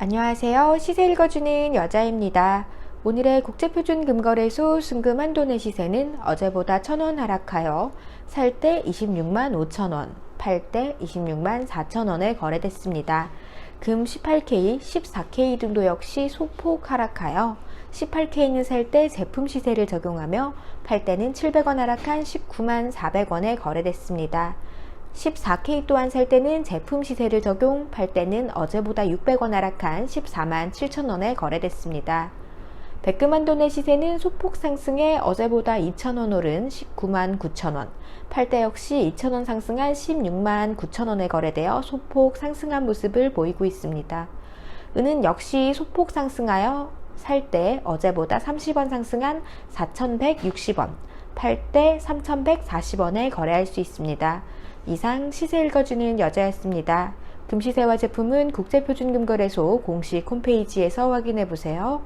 안녕하세요. 시세 읽어주는 여자입니다. 오늘의 국제표준금거래소 순금 한돈의 시세는 어제보다 1,000원 하락하여 살 때 26만 5천원, 팔 때 26만 4천원에 거래됐습니다. 금 18K, 14K 등도 역시 소폭 하락하여 18K는 살 때 제품 시세를 적용하며 팔 때는 700원 하락한 19만 400원에 거래됐습니다. 14K 또한 살 때는 제품 시세를 적용, 팔 때는 어제보다 600원 하락한 14만 7천원에 거래됐습니다. 백금한 돈의 시세는 소폭 상승해 어제보다 2천원 오른 19만 9천원, 팔 때 역시 2천원 상승한 16만 9천원에 거래되어 소폭 상승한 모습을 보이고 있습니다. 은은 역시 소폭 상승하여 살 때 어제보다 30원 상승한 4,160원, 팔때 3,140원에 거래할 수 있습니다. 이상 시세 읽어주는 여자였습니다. 금시세와 제품은 국제표준금거래소 공식 홈페이지에서 확인해 보세요.